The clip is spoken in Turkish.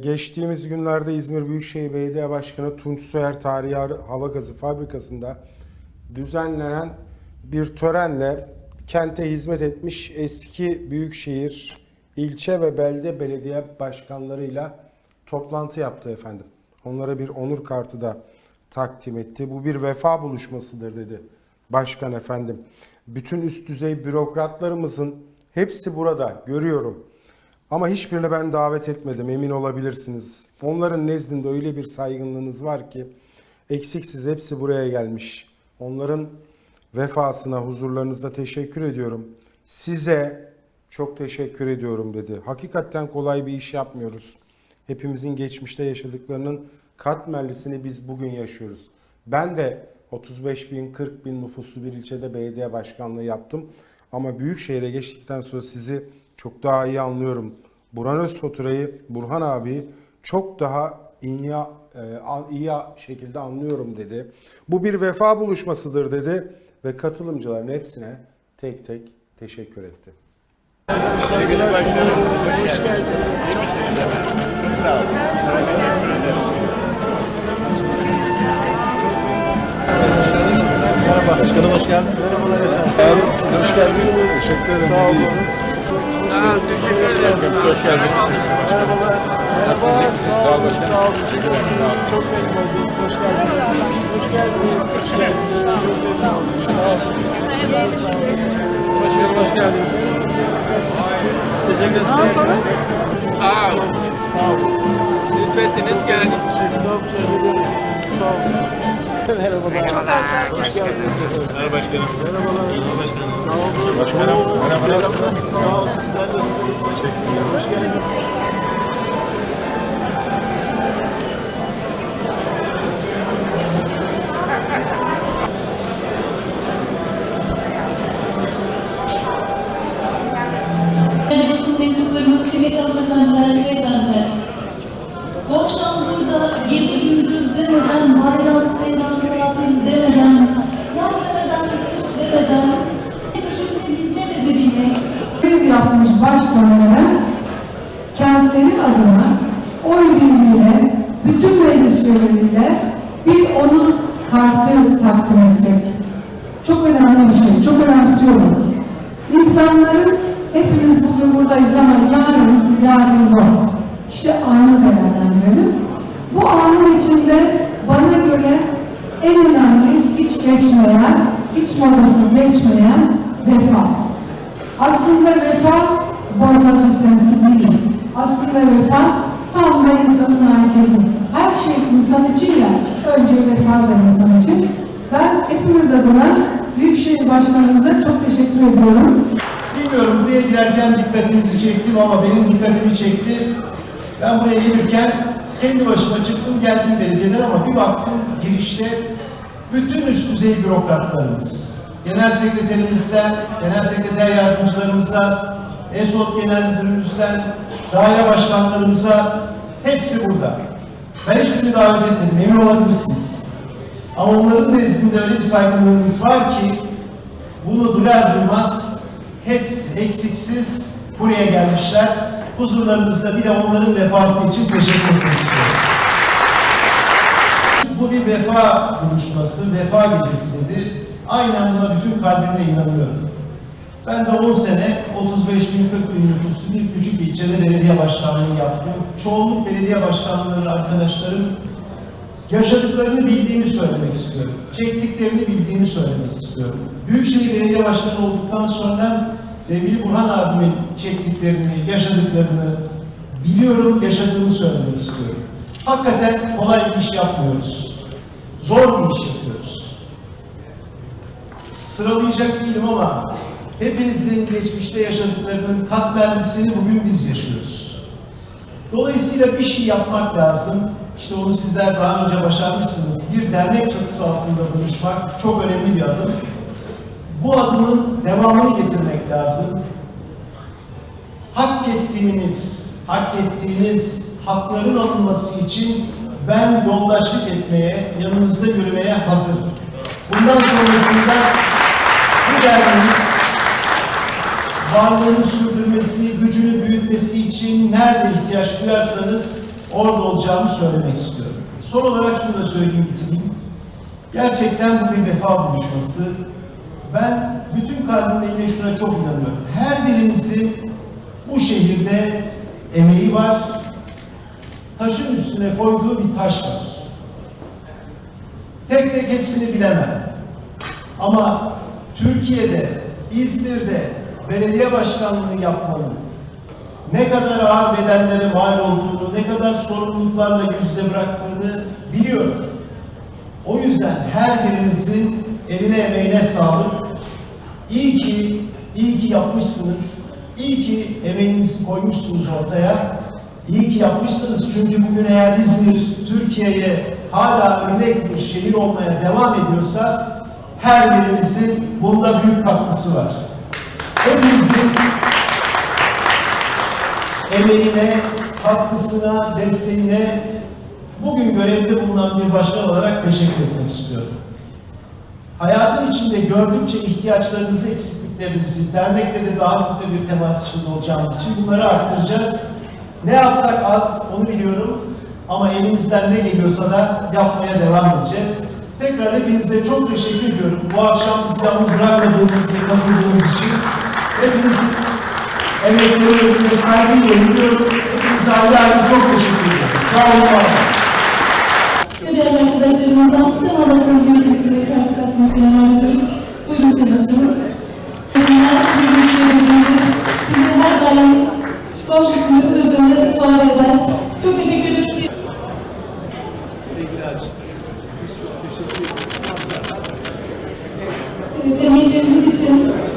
Geçtiğimiz günlerde İzmir Büyükşehir Belediye Başkanı Tunç Soyer Tarihi Hava Gazı Fabrikası'nda düzenlenen bir törenle kente hizmet etmiş eski büyükşehir ilçe ve belde belediye başkanlarıyla toplantı yaptı efendim. Onlara bir onur kartı da takdim etti. Bu bir vefa buluşmasıdır dedi başkan efendim. Bütün üst düzey bürokratlarımızın hepsi burada görüyorum. Ama hiçbirini ben davet etmedim emin olabilirsiniz. Onların nezdinde öyle bir saygınlığınız var ki eksiksiz hepsi buraya gelmiş. Onların vefasına huzurlarınızda teşekkür ediyorum. Size çok teşekkür ediyorum dedi. Hakikaten kolay bir iş yapmıyoruz. Hepimizin geçmişte yaşadıklarının katmerlisini biz bugün yaşıyoruz. Ben de 35 bin 40 bin nüfuslu bir ilçede belediye başkanlığı yaptım. Ama büyük şehire geçtikten sonra sizi çok daha iyi anlıyorum. Burhan Özfatura'yı, Burhan abi çok daha iyi, e, iyi şekilde anlıyorum dedi. Bu bir vefa buluşmasıdır dedi ve katılımcıların hepsine tek tek teşekkür etti. Sevgili başkanım, hoş geldiniz. Sağ olun. Merhaba başkanım hoş geldiniz. Merhabalar efendim. Hoş geldiniz. Teşekkür ederim. Sağ olun. Teşekkür ederim. Hoş geldiniz. Merhabalar. Merhaba. Sağ olun. Sağ olun. Teşekkür ederim. Çok memnun oldum. Hoş geldiniz. Hoş geldiniz. Hoş geldiniz. Çok memnun oldum. Sağ olun. Başkanım hoş geldiniz. Teşekkür ederiz. Sağ olun. Sağ olun. Lütfettiniz geldik. Estağfurullah. Sağ olun. Merhabalar. Hoş geldiniz. Merhaba başkanım. Merhabalar. Sağ olun. Başkanım, merhaba, nasılsınız? Sağ olun. Sizler nasılsınız? Teşekkürler. Hoş geldiniz. Yapmış başkanlara kentleri adına oy birliğiyle bütün meclis üyeleriyle bir onur kartı takdim edecek. Çok önemli bir şey, çok önemsiyorum. İnsanların hepimiz bugün buradayız ama yarın, yarın yok. İşte anı değerlendirelim. Bu anın içinde bana göre en önemli hiç geçmeyen, hiç modası geçmeyen vefa. Aslında vefa bozacı semti değil. Aslında vefa tam da insanın merkezi. Her şey insan için ya, önce vefa da insan için. Ben hepimiz adına Büyükşehir Başkanımıza çok teşekkür ediyorum. Bilmiyorum buraya girerken dikkatinizi çektim ama benim dikkatimi çekti. Ben buraya gelirken kendi başıma çıktım geldim belediyeden ama bir baktım girişte bütün üst düzey bürokratlarımız, genel sekreterimizden, genel sekreter yardımcılarımıza, ESOT genel müdürümüzden, daire başkanlarımıza hepsi burada. Ben hiçbirini davet etmedim, emin olabilirsiniz. Ama onların nezdinde öyle bir saygınlığımız var ki bunu duyar duymaz hepsi eksiksiz buraya gelmişler. Huzurlarınızda bir de onların vefası için teşekkür etmek istiyorum. Bu bir vefa buluşması, vefa gecesi dedi. Aynen buna bütün kalbimle inanıyorum. Ben de 10 sene 35 bin 40 bin nüfuslu bir küçük ilçede belediye başkanlığı yaptım. Çoğunluk belediye başkanları arkadaşlarım yaşadıklarını bildiğimi söylemek istiyorum. Çektiklerini bildiğimi söylemek istiyorum. Büyükşehir Belediye Başkanı olduktan sonra sevgili Burhan abimin çektiklerini, yaşadıklarını biliyorum, yaşadığımı söylemek istiyorum. Hakikaten kolay bir iş yapmıyoruz. Zor bir iş yapıyoruz. Sıralayacak değilim ama hepinizin geçmişte yaşadıklarının katmerlisini bugün biz yaşıyoruz. Dolayısıyla bir şey yapmak lazım. İşte onu sizler daha önce başarmışsınız. Bir dernek çatısı altında buluşmak çok önemli bir adım. Bu adımın devamını getirmek lazım. Hak ettiğiniz, hak ettiğiniz hakların alınması için ben yoldaşlık etmeye, yanınızda yürümeye hazırım. Bundan sonrasında derneğin varlığını sürdürmesi, gücünü büyütmesi için nerede ihtiyaç duyarsanız orada olacağımı söylemek istiyorum. Son olarak şunu da söyleyeyim bitireyim. Gerçekten bu bir vefa buluşması. Ben bütün kalbimle yine şuna çok inanıyorum. Her birimizin bu şehirde emeği var. Taşın üstüne koyduğu bir taş var. Tek tek hepsini bilemem. Ama Türkiye'de, İzmir'de belediye başkanlığı yapmanın ne kadar ağır bedellere mal olduğunu, ne kadar sorumluluklarla yüz yüze bıraktığını biliyorum. O yüzden her birinizin eline emeğine sağlık. İyi ki, iyi ki yapmışsınız. İyi ki emeğinizi koymuşsunuz ortaya. İyi ki yapmışsınız çünkü bugün eğer İzmir Türkiye'ye hala örnek bir şehir olmaya devam ediyorsa her birimizin bunda büyük katkısı var. Hepinizin emeğine, katkısına, desteğine bugün görevde bulunan bir başkan olarak teşekkür etmek istiyorum. Hayatın içinde gördükçe ihtiyaçlarınızı, eksikliklerinizi, dernekle de daha sıkı bir temas içinde olacağımız için bunları arttıracağız. Ne yapsak az, onu biliyorum. Ama elimizden ne geliyorsa da yapmaya devam edeceğiz. Tekrar hepinize çok teşekkür ediyorum. Bu akşam bizi yalnız bırakmadığınız ve katıldığınız için. Hepinizin emekleri önünde saygıyla eğiliyorum. Hepinize ayrı ayrı çok teşekkür ederim. Sağ olun. Ve arkadaşlarımızdan They make everything simple.